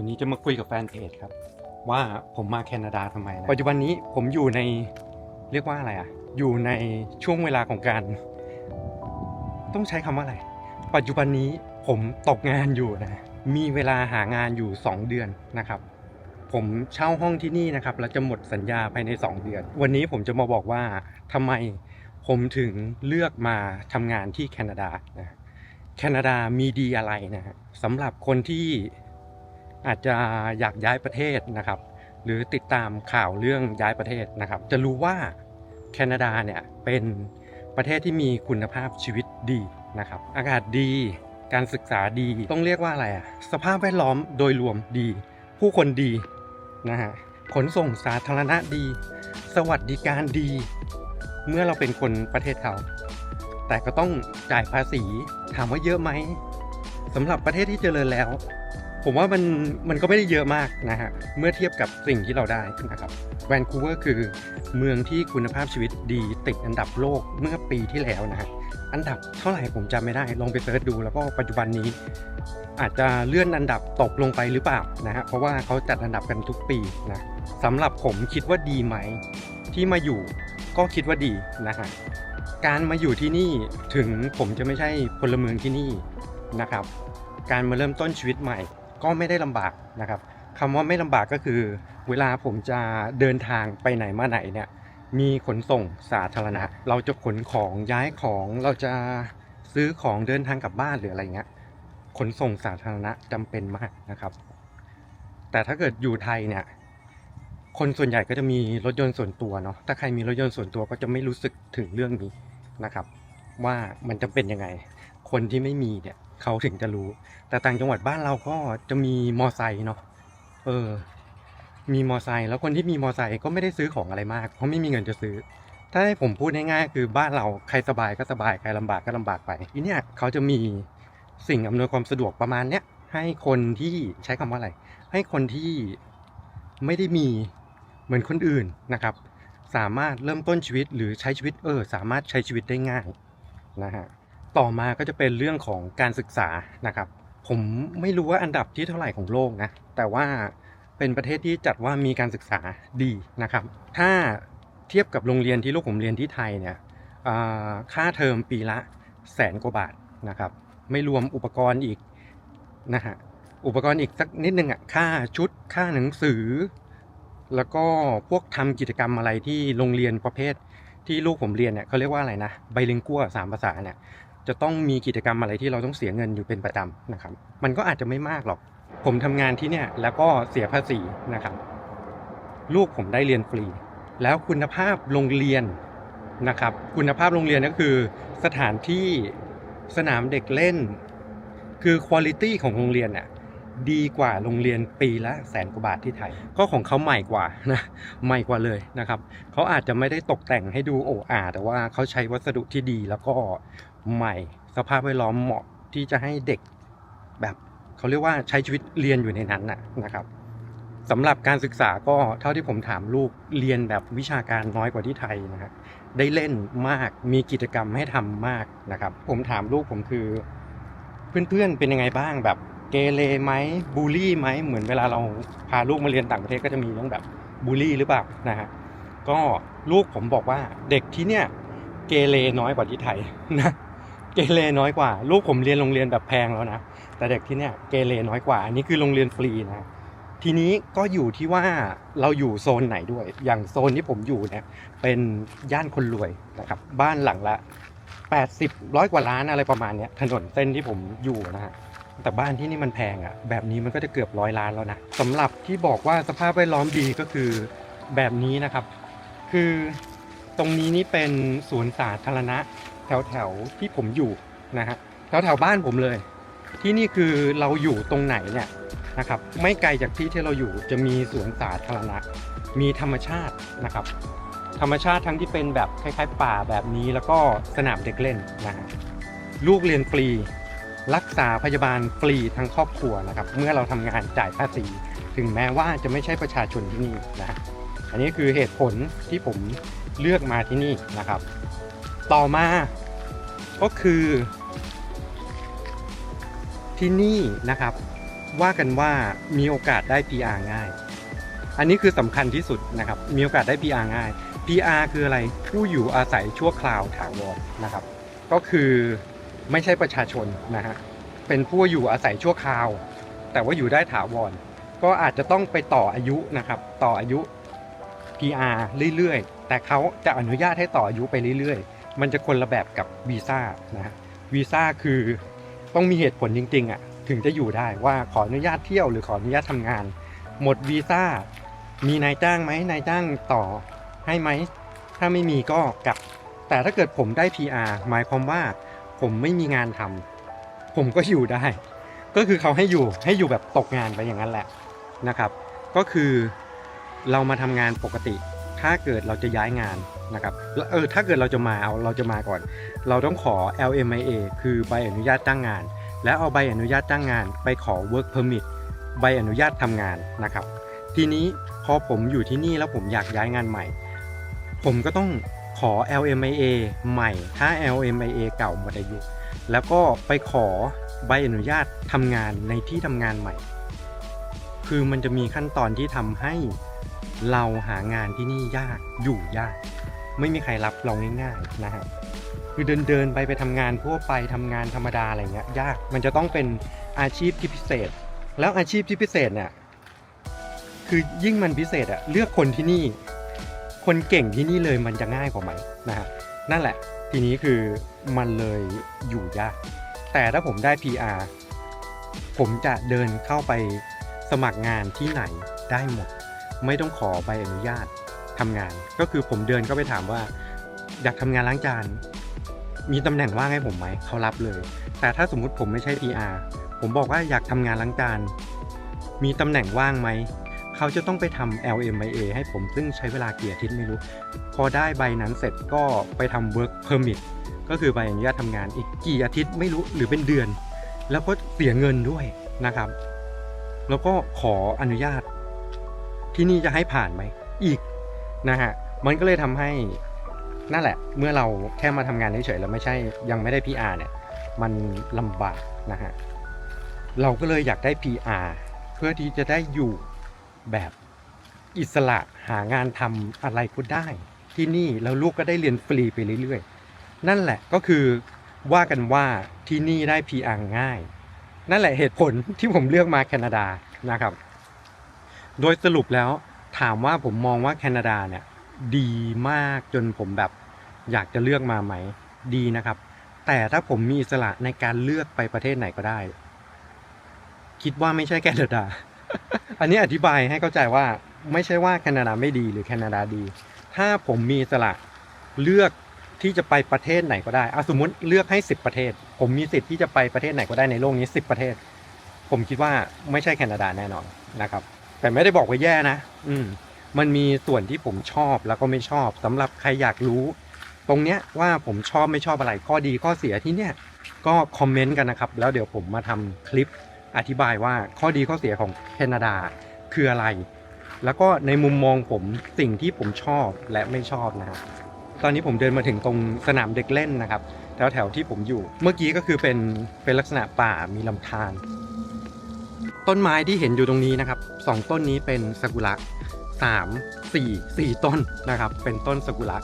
วันนี้จะมาคุยกับแฟนเพจครับ ว่าผมมาแคนาดาทำไมนะปัจจุบันนี้ผมอยู่ในเรียกว่าอะไรอะอยู่ในช่วงเวลาของการ ต้องใช้คำว่าอะไร ปัจจุบันนี้ผมตกงานอยู่นะ มีเวลาหางานอยู่ 2 เดือนนะครับ ผมเช่าห้องที่นี่นะครับแล้วจะหมดสัญญาภายใน 2 เดือน วันนี้ผมจะมาบอกว่าทำไมผมถึงเลือกมาทำงานที่แคนาดานะแคนาดามีดีอะไรนะสำหรับคนที่ อาจจะอยากย้ายประเทศนะครับ หรือติดตามข่าวเรื่องย้ายประเทศนะครับ จะรู้ว่าแคนาดาเนี่ยเป็นประเทศที่มีคุณภาพชีวิตดีนะครับ อากาศดีการศึกษาดีต้องเรียกว่าอะไรอะสภาพแวดล้อมโดยรวมดี ผู้คนดีนะฮะขนส่งสาธารณะดี สวัสดิการดี เมื่อเราเป็นคนประเทศเขา แต่ก็ต้องจ่ายภาษีถามว่าเยอะไหมสำหรับประเทศที่เจริญแล้ว ผมว่ามันมันก็ไม่ได้เยอะมากนะฮะ เมื่อเทียบกับสิ่งที่เราได้นะครับแวนคูเวอร์คือเมืองที่คุณภาพชีวิตดีติดอันดับโลกเมื่อปีที่แล้วนะฮะอันดับเท่าไหร่ผมจำไม่ได้ ลองไปเสิร์ชดูแล้วก็ปัจจุบันนี้ อาจจะเลื่อนอันดับตกลงไปหรือเปล่านะฮะเพราะว่าเขาจัดอันดับกันทุกปีนะสำหรับผมคิดว่าดีไหม ที่มาอยู่ก็คิดว่าดีนะฮะการมาอยู่ที่นี่ถึงผมจะไม่ใช่พลเมืองที่นี่นะครับ การมาเริ่มต้นชีวิตใหม่ ก็ไม่ได้ลำบากนะครับคำว่าไม่ลำบากก็คือ เวลาผมจะเดินทางไปไหนมาไหนเนี่ยมีขนส่งสาธารณะ เราจะขนของย้ายของเราจะซื้อของเดินทางกลับบ้านหรืออะไรเงี้ยขนส่งสาธารณะจำเป็นมากนะครับ แต่ถ้าเกิดอยู่ไทยเนี่ยคนส่วนใหญ่ก็จะมีรถยนต์ส่วนตัวเนาะถ้าใครมีรถยนต์ส่วนตัวก็จะไม่รู้สึกถึงเรื่องนี้นะครับ ว่ามันจำเป็นยังไง คนที่ไม่มีเนี่ย เขาถึงจะรู้ แต่ต่างจังหวัดบ้านเราก็จะมีมอไซค์เนาะเออ มีมอไซค์แล้วคนที่มีมอไซค์ก็ไม่ได้ซื้อของอะไรมาก เพราะไม่มีเงินจะซื้อ ถ้าให้ผมพูดง่ายๆคือบ้านเราใครสบายก็สบายใครลำบากก็ลำบากไปทีเนี้ยเขาจะมีสิ่งอำนวยความสะดวกประมาณเนี้ยให้คนที่ใช้คำว่าอะไร ให้คนที่ไม่ได้มีเหมือนคนอื่นนะครับ สามารถเริ่มต้นชีวิตหรือใช้ชีวิตเออ สามารถใช้ชีวิตได้ง่ายนะฮะ ต่อมาก็จะเป็นเรื่องของการศึกษานะครับ ผมไม่รู้ว่าอันดับที่เท่าไหร่ของโลกนะ แต่ว่าเป็นประเทศที่จัดว่ามีการศึกษาดีนะครับ ถ้าเทียบกับโรงเรียนที่ลูกผมเรียนที่ไทยเนี่ยค่าเทอมปีละแสนกว่าบาทนะครับ ไม่รวมอุปกรณ์อีกนะฮะอุปกรณ์อีกสักนิดนึงอะค่าชุดค่าหนังสือ แล้วก็พวกทำกิจกรรมอะไรที่โรงเรียนประเภทที่ลูกผมเรียนเนี่ยเขาเรียกว่าอะไรนะไบลิงกัวสามภาษาเนี่ย จะต้องมีกิจกรรมอะไรที่เราต้องเสียเงินอยู่เป็นประจำนะครับ มันก็อาจจะไม่มากหรอก ผมทำงานที่เนี่ยแล้วก็เสียภาษีนะครับ ลูกผมได้เรียนฟรี แล้วคุณภาพโรงเรียนนะครับ คุณภาพโรงเรียนก็คือ สถานที่สนามเด็กเล่น คือคุณภาพของโรงเรียนน่ะดีกว่าโรงเรียนปีละแสนกว่าบาทที่ไทย ก็ของเขาใหม่กว่านะใหม่กว่าเลยนะครับเขาอาจจะไม่ได้ตกแต่งให้ดูโอ้อาแต่ว่าเขาใช้วัสดุที่ดีแล้วก็ ใหม่ สภาพแวดล้อมเหมาะที่จะให้เด็กแบบเขาเรียกว่าใช้ชีวิตเรียนอยู่ในนั้นน่ะนะครับสำหรับการศึกษาก็เท่าที่ผมถามลูกเรียนแบบวิชาการน้อยกว่าที่ไทยนะฮะได้เล่นมากมีกิจกรรมให้ทำมากนะครับ ผมถามลูกผมคือ เพื่อนๆเป็นยังไงบ้างแบบเกเรไหมบูลลี่ไหมเหมือนเวลาเราพาลูกมาเรียนต่างประเทศก็จะมีเรื่องแบบบูลลี่หรือเปล่านะฮะก็ลูกผมบอกว่าเด็กที่เนี่ยเกเรน้อยกว่าที่ไทยนะ เกเรน้อยกว่า ลูกผมเรียนโรงเรียนแบบแพงแล้วนะ แต่เด็กที่เนี่ยเกเรน้อยกว่า อันนี้คือโรงเรียนฟรีนะ ทีนี้ก็อยู่ที่ว่าเราอยู่โซนไหนด้วย อย่างโซนที่ผมอยู่เนี่ยเป็นย่านคนรวยนะครับ บ้านหลังละ 80ร้อยกว่าล้านอะไรประมาณเนี้ยถนนเส้นที่ผมอยู่นะฮะแต่บ้านที่นี่มันแพงอะ่ะ แบบนี้มันก็จะเกือบร้อยล้านแล้วนะสำหรับที่บอกว่าสภาพแวดล้อมดีก็คือแบบนี้นะครับ คือตรงนี้นี่เป็นสวนสาธารณะ แถวแถวที่ผมอยู่นะฮะแถวแถวบ้านผมเลย ที่นี่คือเราอยู่ตรงไหนเนี่ยนะครับไม่ไกลจากที่ที่เราอยู่จะมีสวนสาธารณะ มีธรรมชาตินะครับ ธรรมชาติทั้งที่เป็นแบบคล้ายๆ ป่าแบบนี้แล้วก็สนามเด็กเล่นนะฮะลูกเรียนฟรี รักษาพยาบาลฟรีทั้งครอบครัวนะครับ เมื่อเราทำงานจ่ายภาษี ถึงแม้ว่าจะไม่ใช่ประชาชนที่นี่นะอันนี้คือเหตุผลที่ผมเลือกมาที่นี่นะครับ ต่อมาก็คือ ที่นี่นะครับ ว่ากันว่ามีโอกาสได้ PR ง่าย อันนี้คือสำคัญที่สุดนะครับ มีโอกาสได้ PR ง่าย PR คืออะไรผู้อยู่อาศัยชั่วคราวถาวรนะครับ ก็คือไม่ใช่ประชาชนนะฮะเป็นผู้อยู่อาศัยชั่วคราว แต่ว่าอยู่ได้ถาวรก็อาจจะต้องไปต่ออายุนะครับ ต่ออายุ PR เรื่อยๆ แต่เขาจะอนุญาตให้ต่ออายุไปเรื่อยๆ มันจะคนละแบบกับวีซ่านะฮะวีซ่าคือต้องมีเหตุผลจริงๆอะถึงจะอยู่ได้ว่าขออนุญาตเที่ยวหรือขออนุญาตทำงาน หมดวีซ่ามีนายจ้างไหมนายจ้างต่อให้ไหม ถ้าไม่มีก็กลับ แต่ถ้าเกิดผมได้ PR หมายความว่าผมไม่มีงานทำผมก็อยู่ได้ ก็คือเขาให้อยู่ให้อยู่แบบตกงานไปอย่างนั้นแหละนะครับ ก็คือเรามาทำงานปกติ ถ้าเกิดเราจะย้ายงาน นะครับเออถ้าเกิดเราจะมาเอาเราจะมาก่อน เราต้องขอ LMIA คือใบอนุญาตจ้างงาน แล้วเอาใบอนุญาตจ้างงาน ไปขอ work permit ใบอนุญาตทำงานนะครับ ทีนี้พอผมอยู่ที่นี่แล้วผมอยากย้ายงานใหม่ ผมก็ต้องขอ LMIA ใหม่ ถ้า LMIA เก่าหมดอายุ แล้วก็ไปขอใบอนุญาตทำงานในที่ทำงานใหม่ คือมันจะมีขั้นตอนที่ทำให้เราหางานที่นี่ยากอยู่ยาก ไม่มีใครรับเราง่ายๆนะครับคือเดินเดินๆไปไปทำงานทั่วไปทำงานธรรมดาอะไรเงี้ยยากมันจะต้องเป็นอาชีพที่พิเศษ แล้วอาชีพที่พิเศษเนี่ยคือยิ่งมันพิเศษอะเลือกคนที่นี่ คนเก่งที่นี่เลยมันจะง่ายกว่าไหมนะฮะนั่นแหละ ทีนี้คือมันเลยอยู่ยากแต่ถ้าผมได้ PR ผมจะเดินเข้าไปสมัครงานที่ไหนได้หมด ไม่ต้องขอใบอนุญาต ทำงาน ก็คือผมเดินเข้าไปถามว่า อยากทำงานล้างจานมีตำแหน่งว่างให้ผมไหมเขารับเลย แต่ถ้าสมมุติผมไม่ใช่ PR ผมบอกว่าอยากทำงานล้างจานมีตำแหน่งว่างไหมเขาจะต้องไปทำ LMIA ให้ผมซึ่งใช้เวลากี่อาทิตย์ไม่รู้ พอได้ใบนั้นเสร็จก็ไปทำ work permit ก็คือใบอนุญาตทำงานอีกกี่อาทิตย์ไม่รู้หรือเป็นเดือน แล้วก็เสียเงินด้วยนะครับ แล้วก็ขออนุญาตที่นี่จะให้ผ่านไหม อีก นะฮะมันก็เลยทำให้นั่นแหละ เมื่อเราแค่มาทำงานเฉยๆแล้วไม่ใช่ยังไม่ได้ PR เนี่ยมันลำบากนะฮะเราก็เลยอยากได้ PR เพื่อที่จะได้อยู่แบบอิสระหางานทำอะไรก็ได้ ที่นี่แล้วลูกก็ได้เรียนฟรีไปเรื่อยๆ นั่นแหละก็คือว่ากันว่าที่นี่ได้ PR ง่าย นั่นแหละเหตุผลที่ผมเลือกมาแคนาดานะครับ โดยสรุปแล้ว ถามว่าผมมองว่าแคนาดาเนี่ยดีมากจนผมแบบอยากจะเลือกมาไหมดีนะครับ แต่ถ้าผมมีอิสระในการเลือกไปประเทศไหนก็ได้ คิดว่าไม่ใช่แคนาดา อันนี้อธิบายให้เข้าใจว่าไม่ใช่ว่าแคนาดาไม่ดีหรือแคนาดาดี ถ้าผมมีอิสระเลือกที่จะไปประเทศไหนก็ได้เอาสมมติเลือกให้ 10 ประเทศ ผมมีสิทธิ์ที่จะไปประเทศไหนก็ได้ในโลกนี้ 10 ประเทศ ผมคิดว่าไม่ใช่แคนาดาแน่นอนนะครับ แต่ไม่ได้บอกว่าแย่นะ อืม มันมีส่วนที่ผมชอบแล้วก็ไม่ชอบสำหรับใครอยากรู้ ตรงเนี้ยว่าผมชอบไม่ชอบอะไรข้อดีข้อเสียที่เนี้ยก็คอมเมนต์กันนะครับ แล้วเดี๋ยวผมมาทำคลิปอธิบายว่าข้อดีข้อเสียของแคนาดาคืออะไร แล้วก็ในมุมมองผมสิ่งที่ผมชอบและไม่ชอบนะครับตอนนี้ผมเดินมาถึงตรงสนามเด็กเล่นนะครับ แถวแถวที่ผมอยู่ เมื่อกี้ก็คือเป็นเป็นลักษณะป่ามีลำธาร ต้นไม้ที่เห็นอยู่ตรงนี้นะครับสองต้นนี้เป็นซากุระสามสี่สี่ต้นนะครับ เป็นต้นซากุระ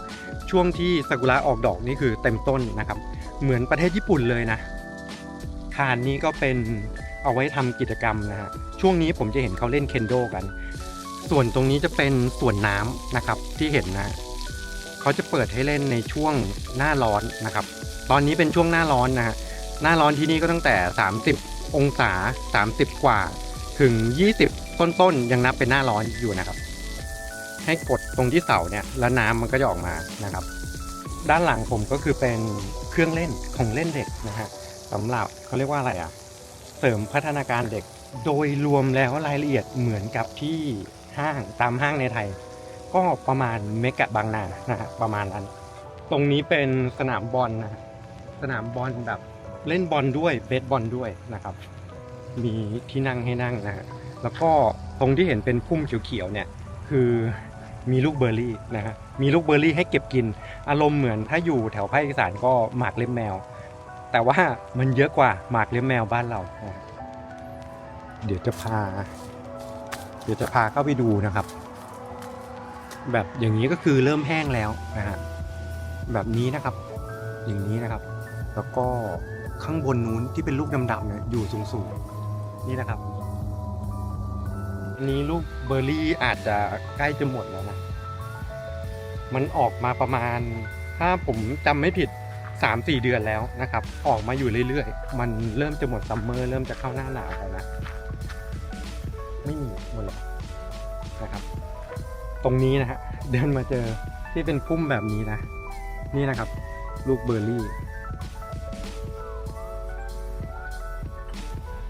ช่วงที่ซากุระออกดอกนี่คือเต็มต้นนะครับ เหมือนประเทศญี่ปุ่นเลยนะคานนี้ก็เป็นเอาไว้ทำกิจกรรมนะฮะช่วงนี้ผมจะเห็นเขาเล่นเคนโดกัน ส่วนตรงนี้จะเป็นส่วนน้ำนะครับที่เห็นนะเขาจะเปิดให้เล่นในช่วงหน้าร้อนนะครับ ตอนนี้เป็นช่วงหน้าร้อนนะฮะหน้าร้อนที่นี่ก็ตั้งแต่ 30 องศา 30 กว่า ถึง 20 ต้นๆ ยังนับเป็นหน้าร้อนอยู่นะครับ ให้กดตรงที่เสาเนี่ยแล้วน้ำมันก็จะออกมานะครับ ด้านหลังผมก็คือเป็นเครื่องเล่นของเล่นเด็กนะฮะสำหรับเขาเรียกว่าอะไรอะ เสริมพัฒนาการเด็กโดยรวมแล้วรายละเอียดเหมือนกับที่ห้างตามห้างในไทย ก็ประมาณเมกะบางนานะฮะประมาณนั้น ตรงนี้เป็นสนามบอลนะฮะสนามบอลแบบ เล่นบอลด้วยเบสบอลด้วยนะครับ มีที่นั่งให้นั่งนะฮะแล้วก็ตรงที่เห็นเป็นพุ่มเขียวๆเนี่ยคือมีลูกเบอร์รี่นะฮะมีลูกเบอร์รี่ให้เก็บกิน อารมณ์เหมือนถ้าอยู่แถวภาคอีสานก็หมากเล็บแมว แต่ว่ามันเยอะกว่าหมากเล็บแมวบ้านเรา เดี๋ยวจะพา เดี๋ยวจะพาเข้าไปดูนะครับ แบบอย่างนี้ก็คือเริ่มแห้งแล้วนะฮะแบบนี้นะครับ อย่างนี้นะครับ แล้วก็ ข้างบนนู้นที่เป็นลูกดำๆเนี่ยอยู่สูงๆนี่นะครับ อันนี้ลูกเบอร์รี่อาจจะใกล้จะหมดแล้วนะ มันออกมาประมาณ ถ้าผมจำไม่ผิด 3-4 เดือนแล้วนะครับ ออกมาอยู่เรื่อยๆ มันเริ่มจะหมดซัมเมอร์เริ่มจะเข้าหน้าหนาวแล้วนะไม่มีหมดเลยนะครับ ตรงนี้นะฮะเดินมาเจอที่เป็นพุ่มแบบนี้นะ นี่นะครับ ลูกเบอร์รี่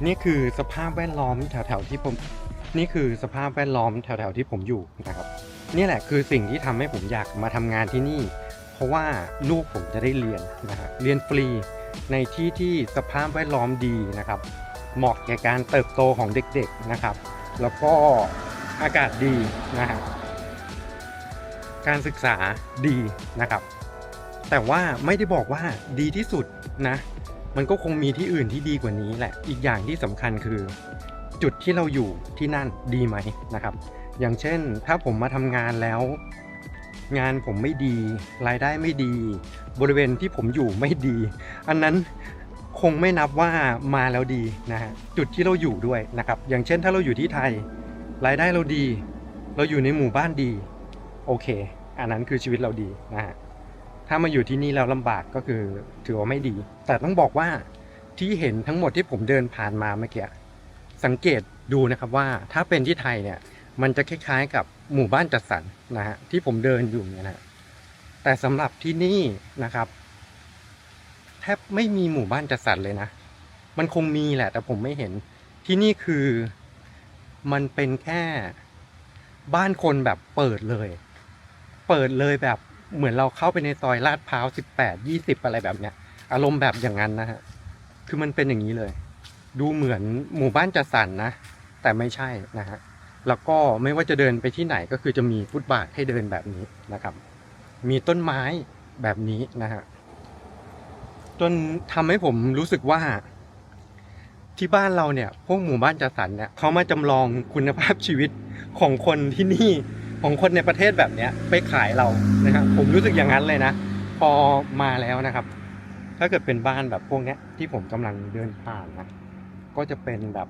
นี่คือสภาพแวดล้อมแถวๆที่ผม นี่คือสภาพแวดล้อมแถวๆที่ผมอยู่นะครับ นี่แหละคือสิ่งที่ทำให้ผมอยากมาทำงานที่นี่ เพราะว่าลูกผมจะได้เรียนนะฮะเรียนฟรีในที่ที่สภาพแวดล้อมดีนะครับ เหมาะแก่การเติบโตของเด็กๆนะครับ แล้วก็อากาศดีนะฮะการศึกษาดีนะครับ แต่ว่าไม่ได้บอกว่าดีที่สุดนะ มันก็คงมีที่อื่นที่ดีกว่านี้แหละ อีกอย่างที่สำคัญคือ จุดที่เราอยู่ที่นั่นดีไหมนะครับ อย่างเช่น ถ้าผมมาทำงานแล้ว งานผมไม่ดี รายได้ไม่ดี บริเวณที่ผมอยู่ไม่ดี อันนั้นคงไม่นับว่ามาแล้วดีนะฮะจุดที่เราอยู่ด้วยนะครับ อย่างเช่นถ้าเราอยู่ที่ไทย รายได้เราดี เราอยู่ในหมู่บ้านดี โอเค อันนั้นคือชีวิตเราดีนะฮะ ถ้ามาอยู่ที่นี่แล้วลำบากก็คือถือว่าไม่ดี แต่ต้องบอกว่าที่เห็นทั้งหมดที่ผมเดินผ่านมาเมื่อกี้สังเกตดูนะครับว่าถ้าเป็นที่ไทยเนี่ยมันจะคล้ายๆกับหมู่บ้านจัดสรรนะฮะที่ผมเดินอยู่เนี่ยนะแต่สำหรับที่นี่นะครับ แทบไม่มีหมู่บ้านจัดสรรเลยนะ มันคงมีแหละ แต่ผมไม่เห็นที่นี่คือมันเป็นแค่บ้านคนแบบเปิดเลย เปิดเลยแบบ เหมือนเราเข้าไปในซอยลาดพร้าวสิบแปดยี่สิบอะไรแบบเนี้ย อารมณ์แบบอย่างนั้นนะฮะ คือมันเป็นอย่างนี้เลย ดูเหมือนหมู่บ้านจัดสรรนะแต่ไม่ใช่นะฮะ แล้วก็ไม่ว่าจะเดินไปที่ไหนก็คือจะมีฟุตบาทให้เดินแบบนี้นะครับ มีต้นไม้แบบนี้นะฮะ จนทำให้ผมรู้สึกว่า ที่บ้านเราเนี่ย พวกหมู่บ้านจัดสรรเนี่ยเขามาจำลองคุณภาพชีวิตของคนที่นี่ ของคนในประเทศแบบเนี้ยไปขายเรานะครับผมรู้สึกอย่างนั้นเลยนะ พอมาแล้วนะครับ ถ้าเกิดเป็นบ้านแบบพวกเนี้ยที่ผมกำลังเดินผ่านนะก็จะเป็นแบบ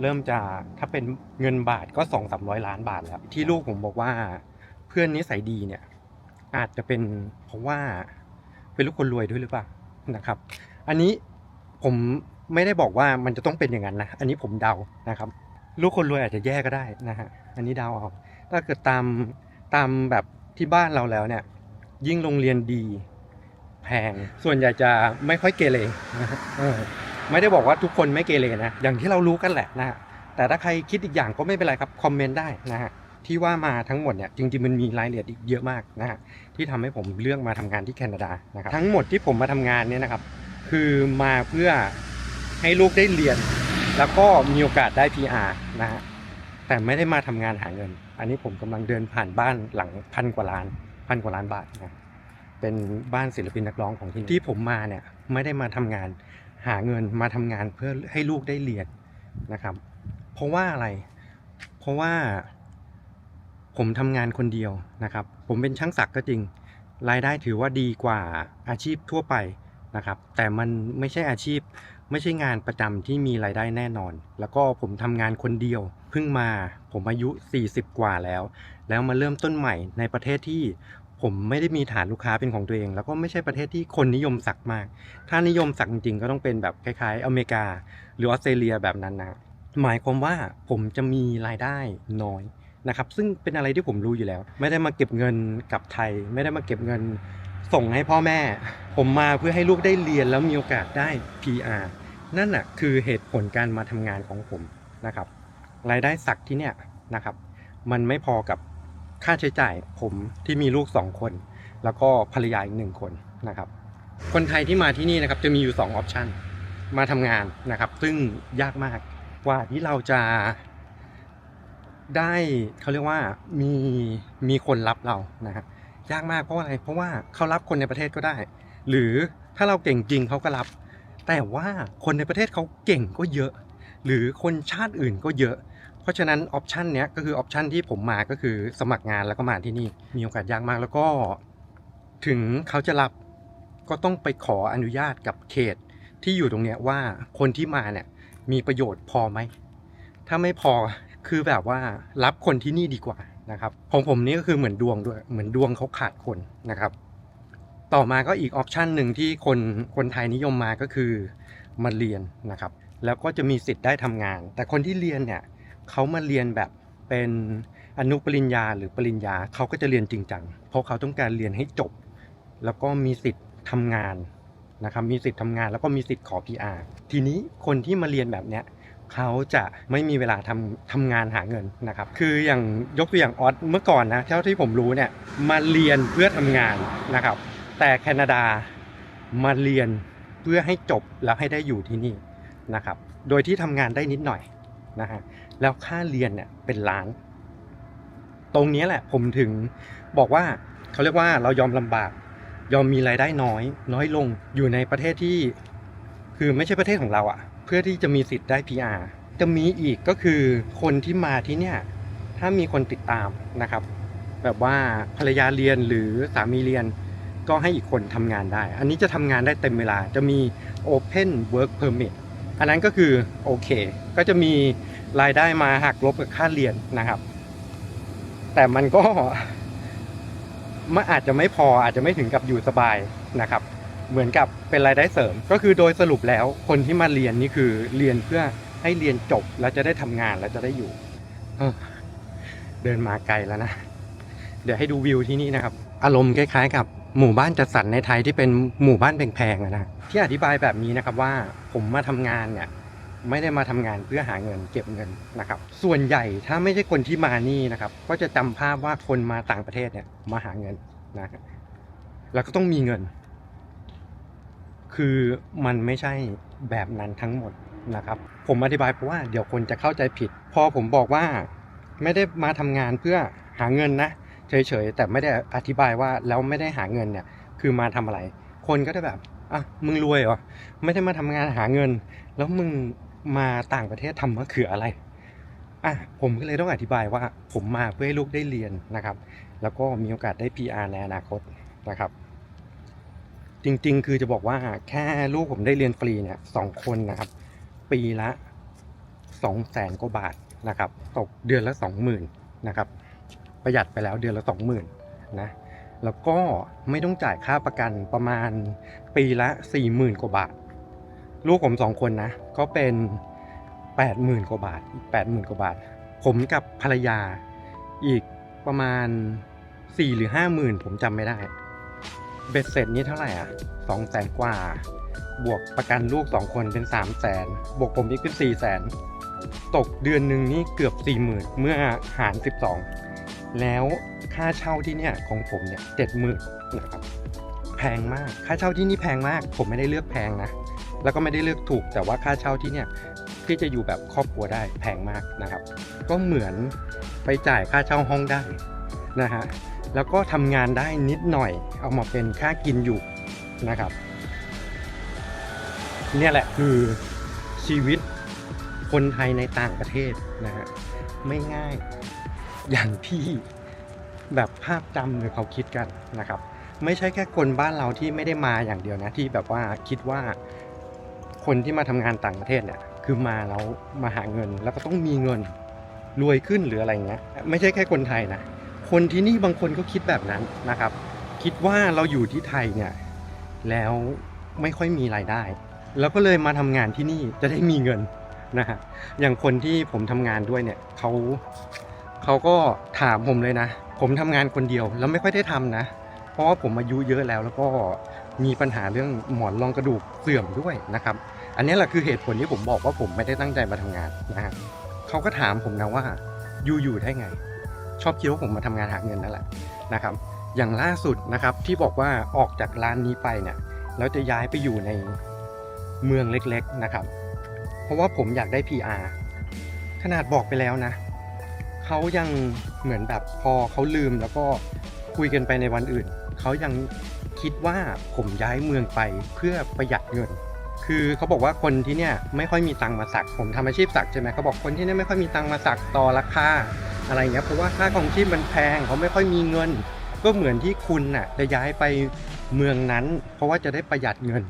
เริ่มจะถ้าเป็นเงินบาทก็สองสามร้อยล้านบาทแล้ว ที่ลูกผมบอกว่าเพื่อนนิสัยดีเนี่ย อาจจะเป็นเพราะว่าเป็นลูกคนรวยด้วยหรือเปล่านะครับ อันนี้ผมไม่ได้บอกว่ามันจะต้องเป็นอย่างนั้นนะ อันนี้ผมเดานะครับ ลูกคนรวยอาจจะแย่ก็ได้นะฮะ อันนี้เดาเอา ถ้าเกิดตามตามแบบที่บ้านเราแล้วเนี่ย ยิ่งโรงเรียนดีแพงส่วนใหญ่จะไม่ค่อยเกเรนะฮะไม่ได้บอกว่าทุกคนไม่เกเรนะอย่างที่เรารู้กันแหละนะฮะแต่ถ้าใครคิดอีกอย่างก็ไม่เป็นไรครับคอมเมนต์ได้นะฮะที่ว่ามาทั้งหมดเนี่ยจริงๆมันมีรายละเอียดอีกเยอะมากนะฮะที่ทำให้ผมเลือกมาทำงานที่แคนาดานะครับทั้งหมดที่ผมมาทำงานเนี่ยนะครับ คือมาเพื่อให้ลูกได้เรียน แล้วก็มีโอกาสได้ PR นะฮะแต่ไม่ได้มาทำงานหาเงิน อันนี้ผมกำลังเดินผ่านบ้านหลังพันกว่าล้านพันกว่าล้านบาทนะเป็นบ้านศิลปินนักร้องของที่นี่ที่ผมมาเนี่ยไม่ได้มาทำงานหาเงินมาทำงานเพื่อให้ลูกได้เรียนนะครับ เพราะว่าอะไร เพราะว่าผมทำงานคนเดียวนะครับ ผมเป็นช่างศักดิ์ก็จริง รายได้ถือว่าดีกว่าอาชีพทั่วไปนะครับ แต่มันไม่ใช่อาชีพไม่ใช่งานประจำที่มีรายได้แน่นอน แล้วก็ผมทำงานคนเดียว เพิ่งมาผมอายุ 40 กว่าแล้ว แล้วมาเริ่มต้นใหม่ในประเทศที่ผมไม่ได้มีฐานลูกค้าเป็นของตัวเอง แล้วก็ไม่ใช่ประเทศที่คนนิยมสักมาก ถ้านิยมสักจริงๆก็ต้องเป็นแบบคล้ายๆ อเมริกา หรือออสเตรเลียแบบนั้นนะหมายความว่าผมจะมีรายได้น้อยนะครับ ซึ่งเป็นอะไรที่ผมรู้อยู่แล้ว ไม่ได้มาเก็บเงินกลับไทย ไม่ได้มาเก็บเงินส่งให้พ่อแม่ ผมมาเพื่อให้ลูกได้เรียนแล้วมีโอกาสได้ PR นั่นน่ะคือเหตุผลการมาทำงานของผมนะครับ รายได้สักที่เนี่ยนะครับ มันไม่พอกับค่าใช้จ่ายผมที่มีลูกสองคน แล้วก็ภรรยาอีกหนึ่งคนนะครับ คนไทยที่มาที่นี่นะครับจะมีอยู่2ออปชันมาทำงานนะครับ ซึ่งยากมากกว่าที่เราจะได้เขาเรียกว่ามีมีคนรับเรานะครับยากมากเพราะอะไรเพราะว่าเขารับคนในประเทศก็ได้ หรือถ้าเราเก่งจริงเขาก็รับ แต่ว่าคนในประเทศเขาเก่งก็เยอะ หรือคนชาติอื่นก็เยอะ เพราะฉะนั้นออปชันเนี้ยก็คือออปชันที่ผมมาก็คือสมัครงานแล้วก็มาที่นี่ มีโอกาสยากมากแล้วก็ถึงเขาจะรับก็ต้องไปขออนุญาตกับเขตที่อยู่ตรงเนี้ยว่าคนที่มาเนี่ยมีประโยชน์พอไหม ถ้าไม่พอคือแบบว่ารับคนที่นี่ดีกว่านะครับของผมนี่ก็คือเหมือนดวงด้วยเหมือนดวงเขาขาดคนนะครับ ต่อมาก็อีกออปชันหนึ่งที่คนคนไทยนิยมมาก็คือมาเรียนนะครับ แล้วก็จะมีสิทธิ์ได้ทำงาน แต่คนที่เรียนเนี่ย เขามาเรียนแบบเป็นอนุปริญญาหรือปริญญาเขาก็จะเรียนจริงจังเพราะเขาต้องการเรียนให้จบ แล้วก็มีสิทธิ์ทำงานนะครับมีสิทธิ์ทำงานแล้วก็มีสิทธิ์ขอ PR ทีนี้คนที่มาเรียนแบบเนี้ยเขาจะไม่มีเวลาทำทำงานหาเงินนะครับ คืออย่างยกตัวอย่างออสเมื่อก่อนนะเท่าที่ผมรู้เนี่ยมาเรียนเพื่อทำงานนะครับ แต่แคนาดามาเรียนเพื่อให้จบแล้วให้ได้อยู่ที่นี่นะครับ โดยที่ทำงานได้นิดหน่อยนะฮะ แล้วค่าเรียนเนี่ยเป็นล้าน ตรงนี้แหละผมถึงบอกว่าเขาเรียกว่าเรายอมลำบาก ยอมมีรายได้น้อย น้อยลงอยู่ในประเทศที่ คือไม่ใช่ประเทศของเราอะ่ะ เพื่อที่จะมีสิทธิ์ได้ PR จะมีอีกก็คือคนที่มาที่เนี่ยถ้ามีคนติดตามนะครับ แบบว่าภรรยาเรียนหรือสามีเรียนก็ให้อีกคนทำงานได้ อันนี้จะทำงานได้เต็มเวลาจะมี Open Work Permit อันนั้นก็คือโอเค ก็จะมี รายได้มาหักลบกับค่าเรียนนะครับ แต่มันก็มันอาจจะไม่พออาจจะไม่ถึงกับอยู่สบายนะครับ เหมือนกับเป็นรายได้เสริม ก็คือโดยสรุปแล้วคนที่มาเรียนนี่คือเรียนเพื่อให้เรียนจบแล้วจะได้ทำงานแล้วจะได้อยู่เออเดินมาไกลแล้วนะเดี๋ยวให้ดูวิวที่นี่นะครับ อารมณ์คล้ายๆกับหมู่บ้านจัดสรรในไทยที่เป็นหมู่บ้านแพงๆนะที่อธิบายแบบนี้นะครับว่าผมมาทำงานเนี่ย ไม่ได้มาทำงานเพื่อหาเงินเก็บเงินนะครับ ส่วนใหญ่ถ้าไม่ใช่คนที่มานี่นะครับ ก็จะจำภาพว่าคนมาต่างประเทศเนี่ยมาหาเงินนะแล้วก็ต้องมีเงิน คือมันไม่ใช่แบบนั้นทั้งหมดนะครับ ผมอธิบายเพราะว่าเดี๋ยวคนจะเข้าใจผิด พอผมบอกว่าไม่ได้มาทำงานเพื่อหาเงินนะเฉยๆแต่ไม่ได้อธิบายว่าแล้วไม่ได้หาเงินเนี่ย คือมาทำอะไร คนก็จะแบบอะมึงรวยเหรอไม่ได้มาทำงานหาเงิน แล้วมึง มาต่างประเทศทำมะเขืออะไรอะผมก็เลยต้องอธิบายว่าผมมาเพื่อให้ลูกได้เรียนนะครับ แล้วก็มีโอกาสได้ PR ในอนาคตนะครับ จริงๆ คือจะบอกว่าแค่ลูกผมได้เรียนฟรีเนี่ยสองคนนะครับ ปีละสองแสนกว่าบาทนะครับตกเดือนละสองหมื่นนะครับ ประหยัดไปแล้วเดือนละสองหมื่นนะแล้วก็ไม่ต้องจ่ายค่าประกันประมาณปีละสี่หมื่นกว่าบาท ลูกผมสองคนนะก็เป็นแปดหมื่นกว่าบาทอีกแปดหมื่นกว่าบาท ผมกับภรรยาอีกประมาณสี่หรือห้าหมื่นผมจำไม่ได้ เบ็ดเสร็จนี้เท่าไหร่อะสองแสนกว่า บวกประกันลูกสองคนเป็นสามแสนบวกผมอีกเป็นสี่แสนตกเดือนหนึ่งนี่เกือบสี่หมื่นเมื่อหารสิบสองแล้วค่าเช่าที่เนี่ยของผมเนี่ยเจ็ดหมื่นนะครับแพงมากค่าเช่าที่นี่แพงมาก ผมไม่ได้เลือกแพงนะ แล้วก็ไม่ได้เลือกถูก แต่ว่าค่าเช่าที่เนี่ยที่จะอยู่แบบครอบครัวได้แพงมากนะครับ ก็เหมือนไปจ่ายค่าเช่าห้องได้นะฮะแล้วก็ทำงานได้นิดหน่อย เอามาเป็นค่ากินอยู่นะครับเนี่ยแหละคือชีวิตคนไทยในต่างประเทศนะฮะไม่ง่ายอย่างที่แบบภาพจำหรือเขาคิดกันนะครับ ไม่ใช่แค่คนบ้านเราที่ไม่ได้มาอย่างเดียวนะที่แบบว่าคิดว่า คนที่มาทำงานต่างประเทศเนี่ยคือมาแล้วมาหาเงินแล้วก็ต้องมีเงินรวยขึ้นหรืออะไรเงี้ยไม่ใช่แค่คนไทยนะคนที่นี่บางคนก็คิดแบบนั้นนะครับ คิดว่าเราอยู่ที่ไทยเนี่ยแล้วไม่ค่อยมีรายได้ แล้วก็เลยมาทำงานที่นี่จะได้มีเงินนะฮะอย่างคนที่ผมทำงานด้วยเนี่ยเขาเขาก็ถามผมเลยนะ ผมทำงานคนเดียวแล้วไม่ค่อยได้ทำนะ เพราะว่าผมอายุเยอะแล้วแล้วก็ มีปัญหาเรื่องหมอนรองกระดูกเสื่อมด้วยนะครับ อันนี้แหละคือเหตุผลที่ผมบอกว่าผมไม่ได้ตั้งใจมาทำงานนะฮะเขาก็ถามผมนะว่าอยู่อยู่ได้ไง ชอบคิดว่าผมมาทำงานหาเงินนั่นแหละนะครับ อย่างล่าสุดนะครับที่บอกว่าออกจากร้านนี้ไปเนี่ยแล้วจะย้ายไปอยู่ในเมืองเล็กๆนะครับ เพราะว่าผมอยากได้ PR ขนาดบอกไปแล้วนะเขายังเหมือนแบบพอเขาลืมแล้วก็คุยกันไปในวันอื่นเขายัง คิดว่าผมย้ายเมืองไปเพื่อประหยัดเงิน คือเขาบอกว่าคนที่เนี่ยไม่ค่อยมีตังมาสัก ผมทำอาชีพสักใช่ไหมเขาบอกคนที่เนี่ยไม่ค่อยมีตังมาสักต่อราคาอะไรเงี้ยเพราะว่าค่าของชีพมันแพงเขาไม่ค่อยมีเงิน ก็เหมือนที่คุณน่ะจะย้ายไปเมืองนั้น เพราะว่าจะได้ประหยัดเงิน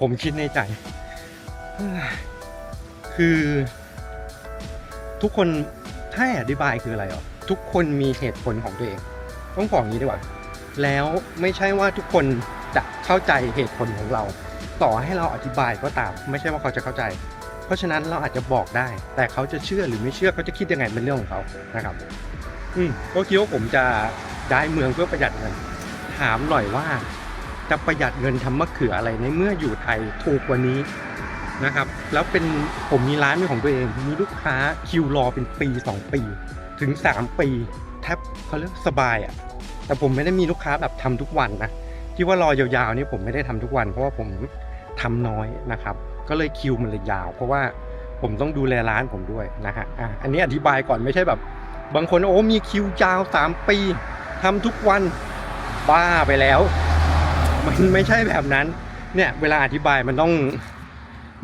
ผมคิดในใจคือทุกคนถ้าให้อธิบายคืออะไรอะทุกคนมีเหตุผลของตัวเอง ต้องบอกอย่างนี้ดีกว่า แล้วไม่ใช่ว่าทุกคนจะเข้าใจเหตุผลของเรา ต่อให้เราอธิบายก็ตาม ไม่ใช่ว่าเขาจะเข้าใจ เพราะฉะนั้นเราอาจจะบอกได้ แต่เขาจะเชื่อหรือไม่เชื่อเขาจะคิดยังไงเป็นเรื่องของเขานะครับ อืมก็คิดว่าผมจะได้เมืองเพื่อประหยัดเงิน ถามหน่อยว่า จะประหยัดเงินทำมะเขืออะไรในเมื่ออยู่ไทยถูกกว่านี้นะครับ แล้วเป็นผมมีร้านเป็นของตัวเอง มีลูกค้าคิวรอเป็นปี 2 ปี ถึง 3 ปีแทบเขาเรียกสบายอะ่ะ แต่ผมไม่ได้มีลูกค้าแบบทำทุกวันนะที่ว่ารอยาวๆนี่ผมไม่ได้ทำทุกวัน เพราะว่าผมทำน้อยนะครับ ก็เลยคิวมันเลยยาว เพราะว่าผมต้องดูแลร้านผมด้วยนะฮะอะอันนี้อธิบายก่อนไม่ใช่แบบ บางคนโอ้มีคิวยาว 3 ปีทำทุกวันบ้าไปแล้ว มันไม่ใช่แบบนั้น เนี่ยเวลาอธิบายมันต้อง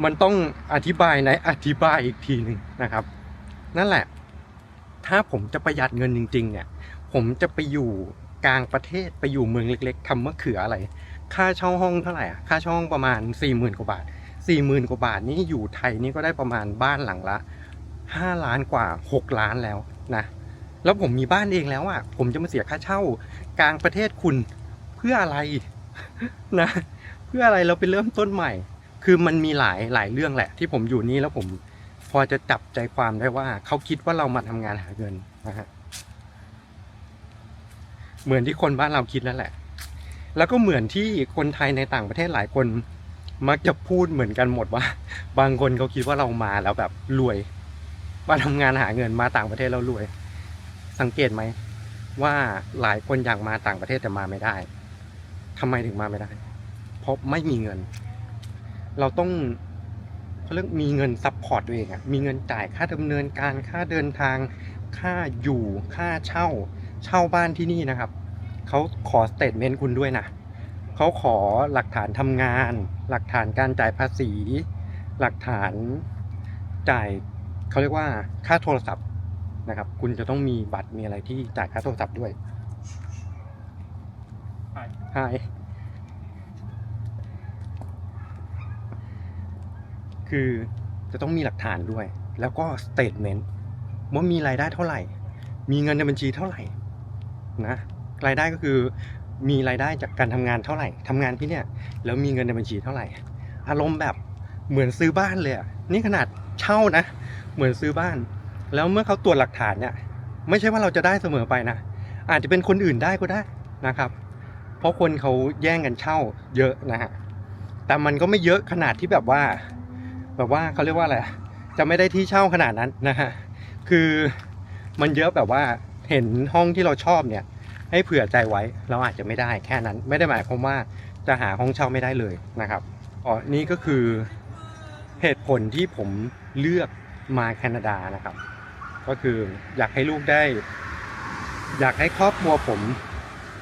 มันต้องอธิบายในอธิบายอีกทีหนึ่งนะครับ นั่นแหละ ถ้าผมจะประหยัดเงินจริง ๆ เนี่ย ผมจะไปอยู่ กลางประเทศไปอยู่เมืองเล็ก ๆทำมะเขืออะไร ค่าเช่าห้องเท่าไหร่อะค่าเช่าห้องประมาณ4ี่หมื่นกว่าบาทสี่หมื่นกว่าบาทนี่อยู่ไทยนี่ก็ได้ประมาณบ้านหลังละห้าล้านกว่าหกล้านแล้วนะแล้วผมมีบ้านเองแล้วอะผมจะมาเสียค่าเช่ากลางประเทศคุณเพื่ออะไรนะเพื่ออะไรเราไปเริ่มต้นใหม่ คือมันมีหลายหลายเรื่องแหละ ที่ผมอยู่นี่แล้วผมพอจะจับใจความได้ว่าเขาคิดว่าเรามาทำงานหาเงินนะฮะ เหมือนที่คนบ้านเราคิดแล้วแหละ แล้วก็เหมือนที่คนไทยในต่างประเทศหลายคน มักจะพูดเหมือนกันหมดว่า บางคนเขาคิดว่าเรามาแล้วแบบรวย มาทำงานหาเงินมาต่างประเทศแล้วรวย สังเกตไหมว่าหลายคนอยากมาต่างประเทศแต่มาไม่ได้ทำไมถึงมาไม่ได้ เพราะไม่มีเงิน เราต้องเขาเรียกมีเงินซัพพอร์ตตัวเองอะมีเงินจ่ายค่าดำเนินการค่าเดินทาง ค่าอยู่ค่าเช่า เช่าบ้านที่นี่นะครับ เขาขอสเตทเมนต์คุณด้วยนะเขาขอหลักฐานทำงาน หลักฐานการจ่ายภาษี หลักฐานจ่ายเขาเรียกว่าค่าโทรศัพท์นะครับ คุณจะต้องมีบัตรมีอะไรที่จ่ายค่าโทรศัพท์ด้วย Hi. Hi คือจะต้องมีหลักฐานด้วย แล้วก็สเตทเมนต์ว่ามีรายได้เท่าไหร่ มีเงินในบัญชีเท่าไหร่ นะรายได้ก็คือมีรายได้จากการทำงานเท่าไหร่ทำงานที่เนี่ยแล้วมีเงินในบัญชีเท่าไหร่ อารมณ์แบบเหมือนซื้อบ้านเลยอะนี่ขนาดเช่านะ เหมือนซื้อบ้าน แล้วเมื่อเขาตรวจหลักฐานเนี่ยไม่ใช่ว่าเราจะได้เสมอไปนะ อาจจะเป็นคนอื่นได้ก็ได้นะครับ เพราะคนเขาแย่งกันเช่าเยอะนะฮะแต่มันก็ไม่เยอะขนาดที่แบบว่า แบบว่าเขาเรียกว่าอะไรจะไม่ได้ที่เช่าขนาดนั้นนะฮะคือมันเยอะแบบว่า เห็นห้องที่เราชอบเนี่ย ให้เผื่อใจไว้เราอาจจะไม่ได้แค่นั้นไม่ได้หมายความว่าจะหาห้องเช่าไม่ได้เลยนะครับอ๋อนี่ก็คือเหตุผลที่ผมเลือกมาแคนาดานะครับ ก็คืออยากให้ลูกได้ อยากให้ครอบครัวผม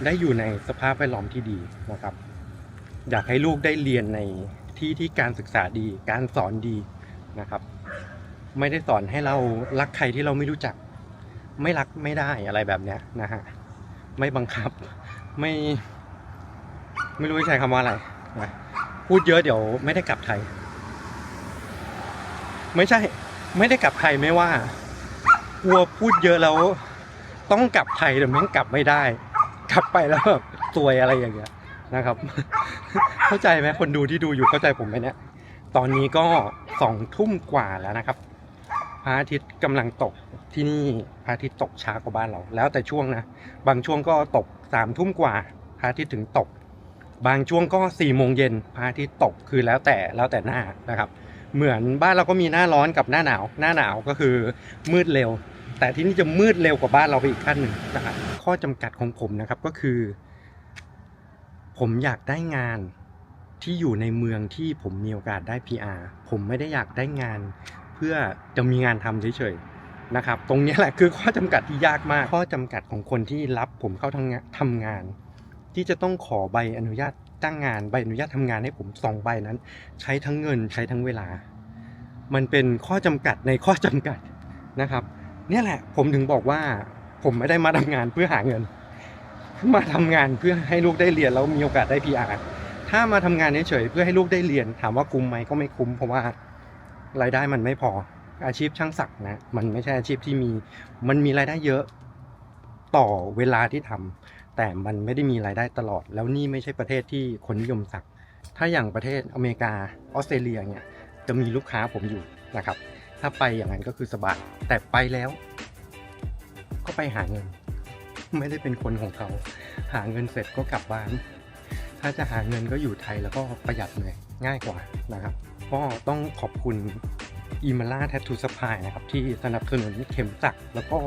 ได้อยู่ในสภาพแวดล้อมที่ดีนะครับ อยากให้ลูกได้เรียนในที่ที่การศึกษาดี การสอนดีนะครับ ไม่ได้สอนให้เรารักใครที่เราไม่รู้จัก ไม่รักไม่ได้อะไรแบบเนี้ยนะฮะไม่บังคับไม่ ไม่รู้ใช้คำว่าอะไรนะพูดเยอะเดี๋ยวไม่ได้กลับไทย ไม่ใช่ ไม่ได้กลับไทยไม่ว่ากลัวพูดเยอะแล้วต้องกลับไทยแต่แม่งกลับไม่ได้ กลับไปแล้วแบบซวยอะไรอย่างเงี้ยนะครับ เข้าใจไหมคนดูที่ดูอยู่เข้าใจผมไหมเนี่ยตอนนี้ก็สองทุ่มกว่าแล้วนะครับ พระอาทิตย์กำลังตกที่นี่พระอาทิตย์ตกช้ากว่าบ้านเรา แล้วแต่ช่วงนะ บางช่วงก็ตกสามทุ่มกว่าพระอาทิตย์ถึงตก บางช่วงก็สี่โมงเย็นพระอาทิตย์ตกคือแล้วแต่แล้วแต่หน้านะครับ เหมือนบ้านเราก็มีหน้าร้อนกับหน้าหนาว หน้าหนาวก็คือมืดเร็ว แต่ที่นี่จะมืดเร็วกว่าบ้านเราไปอีกขั้นหนึ่งนะครับข้อจำกัดของผมนะครับก็คือ ผมอยากได้งานที่อยู่ในเมืองที่ผมมีโอกาสได้ PR ผมไม่ได้อยากได้งาน เพื่อจะมีงานทำเฉยๆนะครับ ตรงนี้แหละคือข้อจำกัดที่ยากมาก ข้อจำกัดของคนที่รับผมเข้าทำงานทำงาน ที่จะต้องขอใบอนุญาตจ้งงานใบอนุญาตทำงานให้ผมสองใบนั้น ใช้ทั้งเงินใช้ทั้งเวลา มันเป็นข้อจำกัดในข้อจำกัดนะครับเนี่ยแหละผมถึงบอกว่าผมไม่ได้มาทำงานเพื่อหาเงิน มาทำงานเพื่อให้ลูกได้เรียนแล้วมีโอกาสได้ PR ถ้ามาทำงานเฉยๆเพื่อให้ลูกได้เรียนถามว่าคุ้มไหมก็ไม่คุ้มเพราะว่า รายได้มันไม่พอ อาชีพช่างศักดิ์นะมันไม่ใช่อาชีพที่มี มันมีรายได้เยอะต่อเวลาที่ทำแต่มันไม่ได้มีรายได้ตลอด แล้วนี่ไม่ใช่ประเทศที่คนนิยมศักดิ์ถ้าอย่างประเทศอเมริกาออสเตรเลียเนี่ยจะมีลูกค้าผมอยู่นะครับ ถ้าไปอย่างนั้นก็คือสบายแต่ไปแล้ว ก็ไปหาเงิน ไม่ได้เป็นคนของเขา หาเงินเสร็จก็กลับบ้าน ถ้าจะหาเงินก็อยู่ไทยแล้วก็ประหยัดหน่อยง่ายกว่านะครับ ก็ต้องขอบคุณอีมาล่าแททูสปายนะครับ ที่สนับสนุนเข็มสักแล้วก็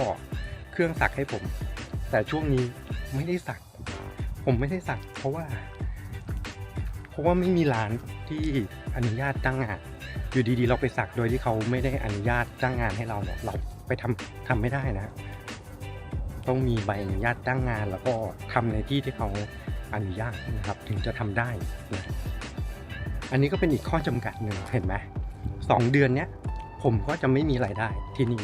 เครื่องสักให้ผม แต่ช่วงนี้ไม่ได้สัก ผมไม่ได้สัก เพราะว่า เพราะว่าไม่มีร้านที่อนุญาตจ้างงาน อยู่ดีๆ เราไปสักโดยที่เขาไม่ได้อนุญาตจ้างงานให้เราเนี่ยเราไปทำทำไม่ได้นะต้องมีใบอนุญาตจ้างงานแล้วก็ทำในที่ที่เขาอนุญาตนะครับ ถึงจะทำได้นะ อันนี้ก็เป็นอีกข้อจำกัดหนึ่งเห็นไหมสองเดือนเนี้ยผมก็จะไม่มีรายได้ที่นี่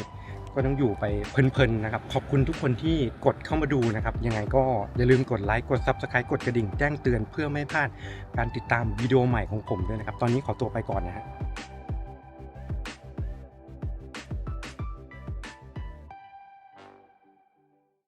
ก็ต้องอยู่ไปเพลินๆนะครับ ขอบคุณทุกคนที่กดเข้ามาดูนะครับ ยังไงก็อย่าลืมกดไลค์ กด Subscribe กดกระดิ่งแจ้งเตือนเพื่อไม่พลาดการติดตามวิดีโอใหม่ของผมด้วยนะครับ ตอนนี้ขอตัวไปก่อนนะฮะ